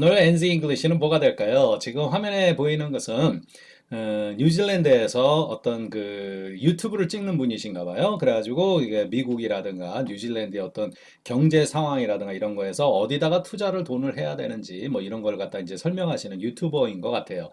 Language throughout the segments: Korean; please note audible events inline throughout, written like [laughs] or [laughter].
오늘 NZ 잉글리시는 뭐가 될까요? 지금 화면에 보이는 것은 어, 뉴질랜드에서 어떤 그 유튜브를 찍는 분이신가 봐요. 그래가지고 이게 미국이라든가 뉴질랜드의 어떤 경제 상황이라든가 이런 거에서 어디다가 투자를 돈을 해야 되는지 뭐 이런 걸 갖다 이제 설명하시는 유튜버인 것 같아요.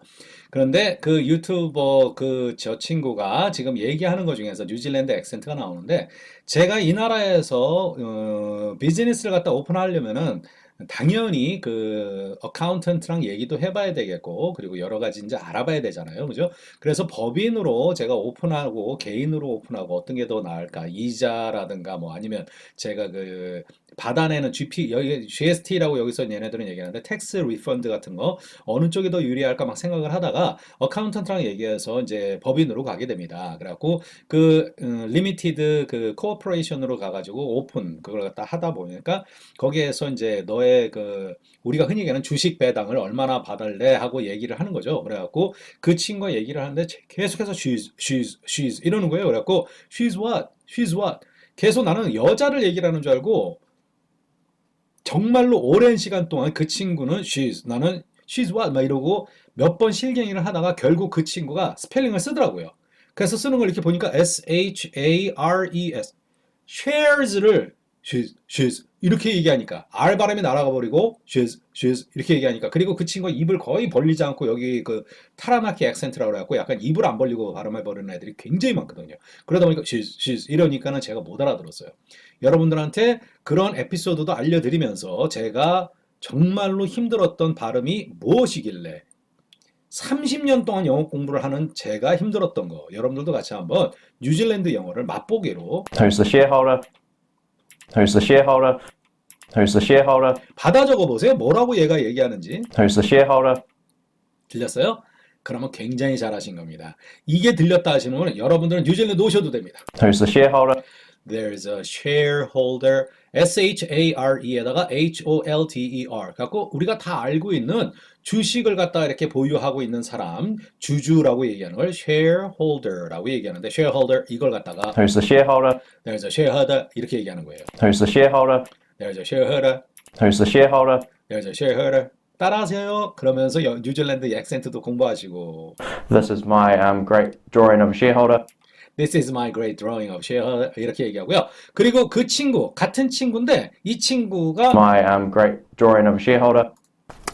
그런데 그 유튜버 그 저 친구가 지금 얘기하는 것 중에서 뉴질랜드 액센트가 나오는데 제가 이 나라에서 어, 비즈니스를 갖다 오픈하려면은 당연히 그 어카운턴트랑 얘기도 해봐야 되겠고 그리고 여러 가지 이제 알아봐야 되잖아요. 그죠? 그래서 법인으로 제가 오픈하고 개인으로 오픈하고 어떤 게 더 나을까? 이자라든가 뭐 아니면 제가 그 받아내는 GP 여기 GST라고 여기서 얘네들은 얘기하는데 텍스 리펀드 같은 거 어느 쪽이 더 유리할까 막 생각을 하다가 어카운턴트랑 얘기해서 이제 법인으로 가게 됩니다. 그래갖고 그 리미티드 그 코어포레이션으로 가가지고 오픈 그걸 갖다 하다 보니까 거기에서 이제 너의 그 우리가 흔히 얘기하는 주식 배당을 얼마나 받을래 하고 얘기를 하는 거죠. 그래갖고 그 친구가 얘기를 하는데 계속해서 she's she's she's 이러는 거예요. 그래갖고 she's what she's what 계속 나는 여자를 얘기를 하는 줄 알고 정말로 오랜 시간 동안 그 친구는 she's 나는 she's what 막 이러고 몇 번 실갱이를 하다가 결국 그 친구가 스펠링을 쓰더라고요. 그래서 쓰는 걸 이렇게 보니까 S H A R E S shares를 she's she's 이렇게 얘기하니까 R 발음이 날아가 버리고 she's she's 이렇게 얘기하니까 그리고 그 친구가 입을 거의 벌리지 않고 여기 그 타라나키 액센트라고 그래갖고 약간 입을 안 벌리고 발음해 버리는 애들이 굉장히 많거든요. 그러다 보니까 she's she's 이러니까는 제가 못 알아들었어요. 여러분들한테 그런 에피소드도 알려드리면서 제가 정말로 힘들었던 발음이 무엇이길래 30년 동안 영어 공부를 하는 제가 힘들었던 거 여러분들도 같이 한번 뉴질랜드 영어를 맛보기로? Who's shareholder? 받아 적어 보세요. 뭐라고 얘가 얘기하는지 shareholder? 들렸어요? 그러면 굉장히 잘하신 겁니다. 이게 들렸다 하시는 분은 여러분들은 뉴질랜드 오셔도 됩니다. Who's the shareholder? There's a shareholder, S-H-A-R-E에다가 H-O-L-D-E-R. 갖고 우리가 다 알고 있는 주식을 갖다 이렇게 보유하고 있는 사람, 주주라고 얘기하는 걸 shareholder라고 얘기하는데 shareholder 이걸 갖다가 Who's the shareholder? there's a shareholder 이렇게 얘기하는 거예요. Shareholder? there's a shareholder, Who's the shareholder? there's a shareholder. 따라하세요. 그러면서 여- 뉴질랜드 액센트도 공부하시고 This is my um, great drawing of a shareholder. This is my great drawing of shareholder 이렇게 얘기하고요. 그리고 그 친구 같은 친구인데 이 친구가 My um, great drawing of a shareholder.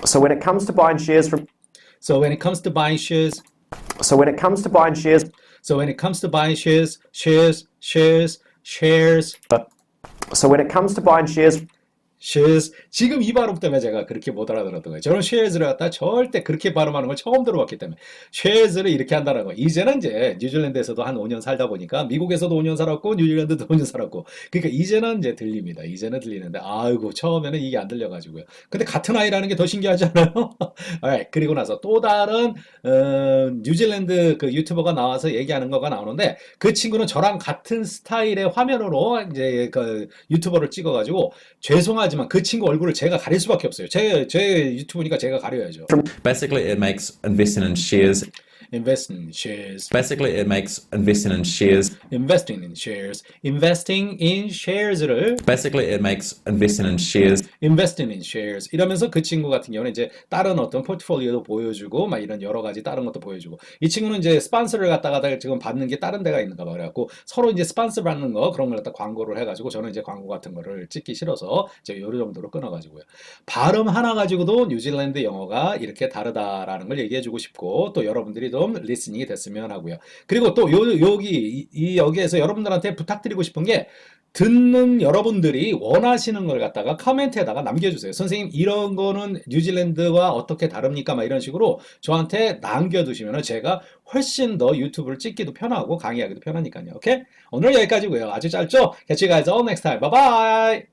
So when it comes to buying shares from So when it comes to buying shares, so when it comes to buying shares so when it comes to buying shares, shares, shares, shares, so when it comes to buying shares shares. 지금 이 발음 때문에 제가 그렇게 못 알아들었던 거예요. 저는 shares를 갖다 절대 그렇게 발음하는 걸 처음 들어봤기 때문에 shares를 이렇게 한다는 거. 이제는 이제 뉴질랜드에서도 한 5년 살다 보니까 미국에서도 5년 살았고 뉴질랜드도 5년 살았고 그러니까 이제는 이제 들립니다. 이제는 들리는데 아이고 처음에는 이게 안 들려가지고요. 근데 같은 아이라는 게 더 신기하지 않아요? Alright. [laughs] 그리고 나서 또 다른 어, 뉴질랜드 그 유튜버가 나와서 얘기하는 거가 나오는데 그 친구는 저랑 같은 스타일의 화면으로 이제 그 유튜버를 찍어가지고 죄송하지 만 그 친구 얼굴을 제가 가릴 수밖에 없어요. 제, 제 유튜브니까 제가 가려야죠. Basically, it makes investing in shares. Investing in shares, Basically, it makes investing in shares. investing in shares, investing in shares를 Basically, it makes investing in shares. investing in shares. 이러면서 그 친구 같은 경우는 이제 다른 어떤 포트폴리오도 보여주고 막 이런 여러 가지 다른 것도 보여주고. 이 친구는 이제 스폰서를 갖다가 지금 받는 게 다른 데가 있는가 봐 그래갖고 서로 이제 스폰서 받는 거 그런 걸 갖다 광고를 해가지고 저는 이제 광고 같은 거를 찍기 싫어서 이제 요런 정도로 끊어가지고요. 발음 하나 가지고도 뉴질랜드 영어가 이렇게 다르다라는 걸 얘기해주고 싶고 또 여러분들이 좀 리스닝이 됐으면 하고요 그리고 또 요, 여기 이, 이 여기에서 여러분들한테 부탁드리고 싶은 게 듣는 여러분들이 원하시는 걸 갖다가 커멘트에다가 남겨주세요. 선생님, 이런 거는 뉴질랜드와 어떻게 다릅니까? 막 이런 식으로 저한테 남겨두시면 제가 훨씬 더 유튜브를 찍기도 편하고 강의하기도 편하니까요. 오케이? 오늘 여기까지고요. 아주 짧죠? Catch you guys all next time. Bye bye!